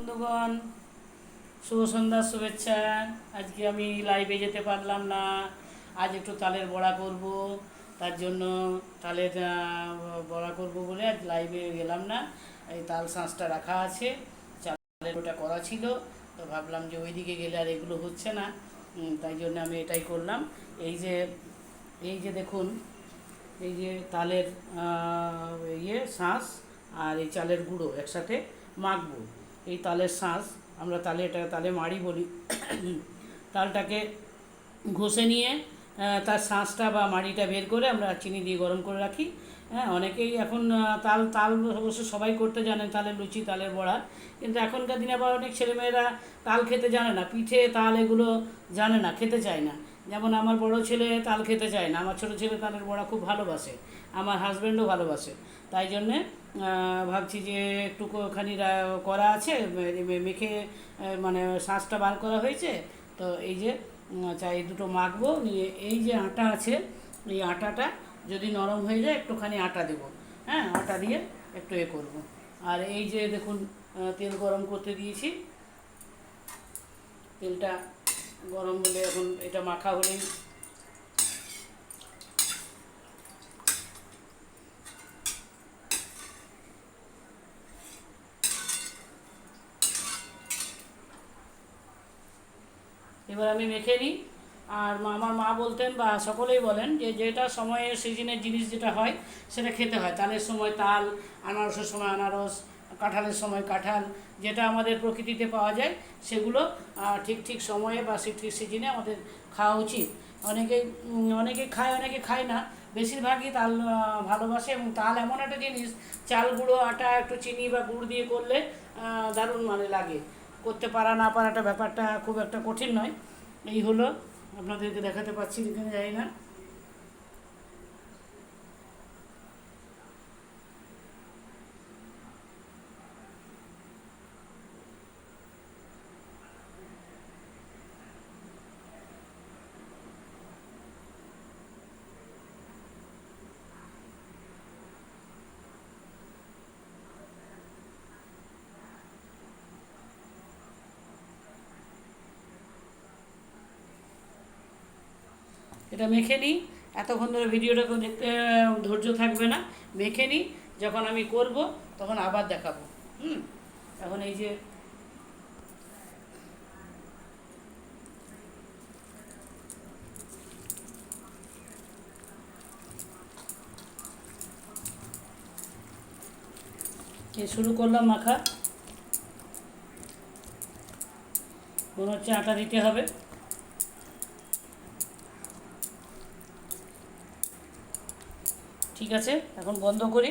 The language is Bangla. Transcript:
বন্ধুগণ, শুভ সন্ধ্যার শুভেচ্ছা। আজকে আমি লাইভে যেতে পারলাম না। আজ একটু তালের বড়া করব। তার জন্য তালের বড়া করব বলে আজ লাইভে গেলাম না। এই তাল শাঁসটা রাখা আছে। চালের ওটা করা ছিল। তো ভাবলাম যে ওইদিকে গেলে আর এগুলো হচ্ছে না। তাই জন্য আমি এটাই করলাম। এই যে এই যে দেখুন, এই যে তালের ইয়ে শাঁস আর এই চালের গুঁড়ো একসাথে মাখবো। এই তালের শাঁস, আমরা তালে এটা তালে মাড়ি বলি। তালটাকে ঘষে নিয়ে তার শাঁসটা বা মাড়িটা বের করে আমরা চিনি দিয়ে গরম করে রাখি। হ্যাঁ অনেকেই এখন তাল তাল অবশ্য সবাই করতে জানে তালের লুচি, তালের বড়া। কিন্তু এখনকার দিনে আবার অনেক ছেলেমেয়েরা তাল খেতে জানে না, পিঠে তাল এগুলো জানে না, খেতে চায় না। যেমন আমার বড় ছেলে তাল খেতে চায় না আমার ছোটো ছেলে তালের বড়া খুব ভালোবাসে আমার হাজব্যান্ডও ভালোবাসে। তাই জন্যে ভাবছি যে একটুখানি রা- করা আছে মেখে মানে শাঁসটা বার করা হয়েছে। তো এই যে উম, আচ্ছা এই দুটো মাখবো নিয়ে এই যে আটা আছে এই আটাটা যদি নরম হয়ে যায় একটুখানি আটা দেবো। হ্যাঁ আটা দিয়ে একটু এ করব। আর এই যে দেখুন তেল গরম করতে দিয়েছি। তেলটা গরম হলে এখন এটা মাখা হলেই এবার আমি মেখে নিই। আর আমার মা বলতেন বা সকলেই বলেন যে যেটা সময়ের সিজনের জিনিস যেটা হয়, সেটা খেতে হয়। তালের সময় তাল, আনারসের সময় আনারস কাঁঠালের সময় কাঁঠাল যেটা আমাদের প্রকৃতিতে পাওয়া যায় সেগুলো ঠিক ঠিক সময়ে বা ঠিক ঠিক সিজনে আমাদের খাওয়া উচিত। অনেকেই উম, অনেকে খায় অনেকে খায় না। বেশিরভাগই তাল ভালোবাসে এবং তাল এমন একটা জিনিস চাল গুঁড়ো আটা একটু চিনি বা গুড় দিয়ে করলে দারুণ মানে লাগে। করতে পারা না পারাটা ব্যাপারটা খুব একটা কঠিন নয়। এই হলো আপনাদেরকে দেখাতে পাচ্ছি এখানে যাই না। এটা মেখে নিই। এতক্ষণ ধরে ভিডিওটা দেখতে ধৈর্য থাকবে না। মেখে নিই, যখন আমি করব, তখন আবার দেখাবো। হুম? এখন এই যে শুরু করলাম মাখা। মনে হচ্ছে আটা দিতে হবে। ঠিক আছে? এখন বন্ধ করি।